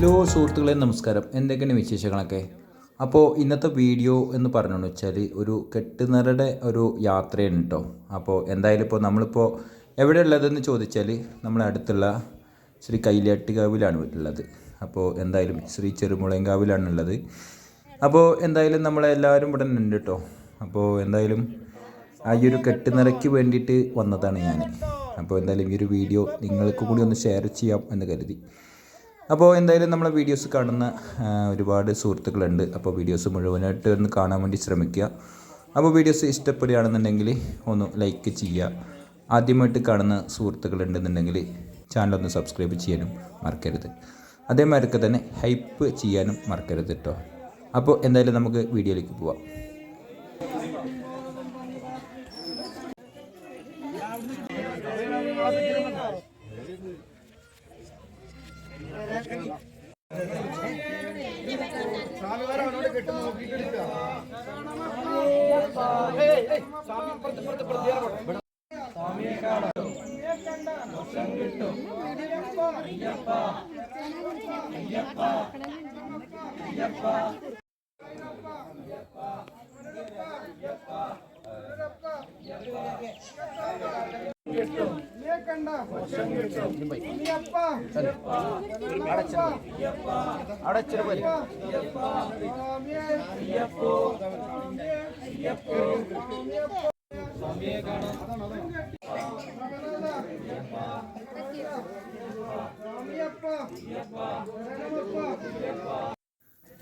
Hello സുഹൃത്തുക്കളെ നമസ്കാരം. എന്തൊക്കെയാണ് വിശേഷങ്ങളൊക്കെ? അപ്പോൾ ഇന്നത്തെ വീഡിയോ എന്ന് പറഞ്ഞു വെച്ചാൽ ഒരു കെട്ടുനിറയുടെ ഒരു യാത്രയാണ് കേട്ടോ അപ്പോൾ എന്തായാലും ഇപ്പോൾ നമ്മളിപ്പോൾ എവിടെയുള്ളതെന്ന് ചോദിച്ചാൽ നമ്മളെ അടുത്തുള്ള ശ്രീ കൈലാട്ടുകാവിലാണ് വീട്ടിലുള്ളത്. അപ്പോൾ എന്തായാലും ശ്രീ ചെറുമുളയങ്കാവിലാണുള്ളത് അപ്പോൾ എന്തായാലും നമ്മളെല്ലാവരും ഇവിടെ ഉണ്ട് കേട്ടോ അപ്പോൾ എന്തായാലും ആ ഈ ഒരു കെട്ടുനിറയ്ക്ക് വേണ്ടിയിട്ട് വന്നതാണ് ഞാൻ അപ്പോൾ എന്തായാലും ഈ ഒരു വീഡിയോ നിങ്ങൾക്ക് കൂടി ഒന്ന് ഷെയർ ചെയ്യാം എന്ന് കരുതി. അപ്പോൾ എന്തായാലും നമ്മളെ വീഡിയോസ് കാണുന്ന ഒരുപാട് സുഹൃത്തുക്കളുണ്ട്. അപ്പോൾ വീഡിയോസ് മുഴുവനായിട്ട് ഒന്ന് കാണാൻ വേണ്ടി ശ്രമിക്കുക. അപ്പോൾ വീഡിയോസ് ഇഷ്ടപ്പെടുകയാണെന്നുണ്ടെങ്കിൽ ഒന്ന് ലൈക്ക് ചെയ്യുക. ആദ്യമായിട്ട് കാണുന്ന സുഹൃത്തുക്കളുണ്ടെന്നുണ്ടെങ്കിൽ ചാനലൊന്ന് സബ്സ്ക്രൈബ് ചെയ്യാനും മറക്കരുത്. അതേമാതിരിക്ക് തന്നെ ഹൈപ്പ് ചെയ്യാനും മറക്കരുത് കേട്ടോ അപ്പോൾ എന്തായാലും നമുക്ക് വീഡിയോയിലേക്ക് പോവാം. സ്വാമിയെ കാണും മോക്ഷം കിട്ടും അയ്യപ്പ അയ്യപ്പ അയ്യപ്പ കിട്ടും വേണ്ട. അവിടെ ചെറുപരി അതാണ്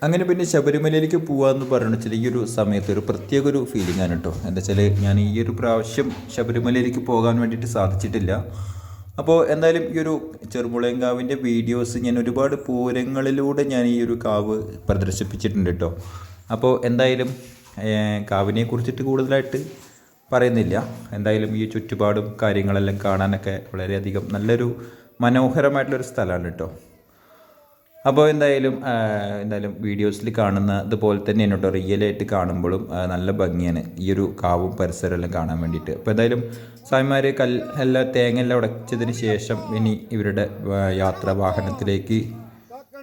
അങ്ങനെ പിന്നെ ശബരിമലയിലേക്ക് പോകാമെന്ന് പറഞ്ഞു വെച്ചാൽ ഈ ഒരു സമയത്ത് ഒരു പ്രത്യേക ഒരു ഫീലിംഗ് ആണ് കേട്ടോ എന്താ വെച്ചാൽ ഞാൻ ഈ ഒരു പ്രാവശ്യം ശബരിമലയിലേക്ക് പോകാൻ വേണ്ടിയിട്ട് സാധിച്ചിട്ടില്ല. അപ്പോൾ എന്തായാലും ഈ ഒരു ചെറുമുളയങ്കാവിന്റെ വീഡിയോസ് ഞാൻ ഒരുപാട് പൂരങ്ങളിലൂടെ ഞാൻ ഈ ഒരു കാവ് പ്രദർശിപ്പിച്ചിട്ടുണ്ട് കേട്ടോ അപ്പോൾ എന്തായാലും കാവിനെ കുറിച്ചിട്ട് കൂടുതലായിട്ട് പറയുന്നില്ല. എന്തായാലും ഈ ചുറ്റുപാടും കാര്യങ്ങളെല്ലാം കാണാനൊക്കെ വളരെയധികം നല്ലൊരു മനോഹരമായിട്ടുള്ളൊരു സ്ഥലമാണ് കേട്ടോ അപ്പോൾ എന്തായാലും എന്തായാലും വീഡിയോസിൽ കാണുന്ന ഇതുപോലെ തന്നെ എന്നോട്ടോ റിയലായിട്ട് കാണുമ്പോഴും നല്ല ഭംഗിയാണ് ഈ ഒരു കാവും പരിസരമെല്ലാം കാണാൻ വേണ്ടിയിട്ട്. അപ്പോൾ എന്തായാലും സ്വാമിമാർ കല്ല് എല്ലാം തേങ്ങ എല്ലാം ഉടച്ചതിന് ശേഷം ഇനി ഇവരുടെ യാത്രാ വാഹനത്തിലേക്ക്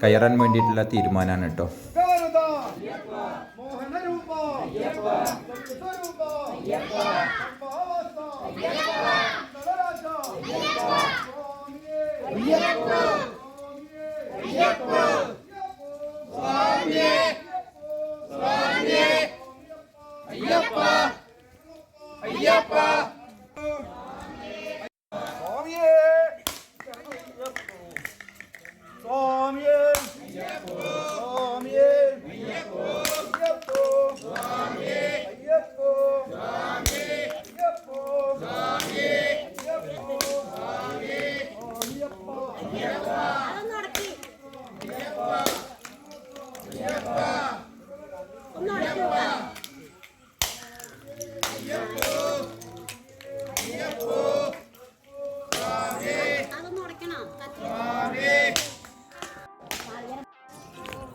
കയറാൻ വേണ്ടിയിട്ടുള്ള തീരുമാനമാണ് കേട്ടോ. Yeah.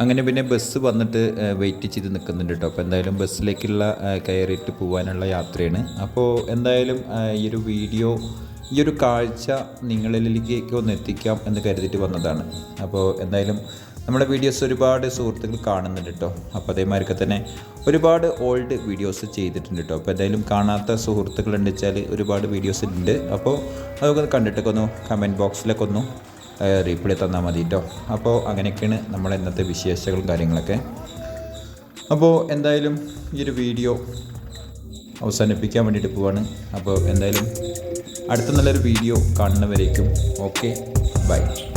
അങ്ങനെ പിന്നെ ബസ് വന്നിട്ട് വെയിറ്റ് ചെയ്ത് നിൽക്കുന്നുണ്ട് കേട്ടോ അപ്പോൾ എന്തായാലും ബസ്സിലേക്കുള്ള കയറിയിട്ട് പോകാനുള്ള യാത്രയാണ്. അപ്പോൾ എന്തായാലും ഈ ഒരു വീഡിയോ ഈ ഒരു കാഴ്ച നിങ്ങളിലേക്ക് ഒന്ന് എത്തിക്കാം എന്ന് കരുതിയിട്ട് വന്നതാണ്. അപ്പോൾ എന്തായാലും നമ്മുടെ വീഡിയോസ് ഒരുപാട് സുഹൃത്തുക്കൾ കാണുന്നുണ്ട് കേട്ടോ അപ്പോൾ അതേമാതിരിക്ക് തന്നെ ഒരുപാട് ഓൾഡ് വീഡിയോസ് ചെയ്തിട്ടുണ്ട് കേട്ടോ അപ്പോൾ എന്തായാലും കാണാത്ത സുഹൃത്തുക്കൾ ഉണ്ട് ഒരുപാട് വീഡിയോസ് ഉണ്ട് അപ്പോൾ അതൊക്കെ കണ്ടിട്ടൊക്കെ ഒന്ന് കമന്റ് ബോക്സിലൊക്കെ ഒന്ന് റീപ്ലൈ തന്നാൽ മതി കേട്ടോ അപ്പോൾ അങ്ങനെയൊക്കെയാണ് നമ്മളെ ഇന്നത്തെ വിശേഷങ്ങളും കാര്യങ്ങളൊക്കെ. അപ്പോൾ എന്തായാലും ഈ ഒരു വീഡിയോ അവസാനിപ്പിക്കാൻ വേണ്ടിയിട്ട് പോവാണ്. അപ്പോൾ എന്തായാലും അടുത്ത നല്ലൊരു വീഡിയോ കാണുന്നവരേക്കും. ഓക്കെ. ബൈ.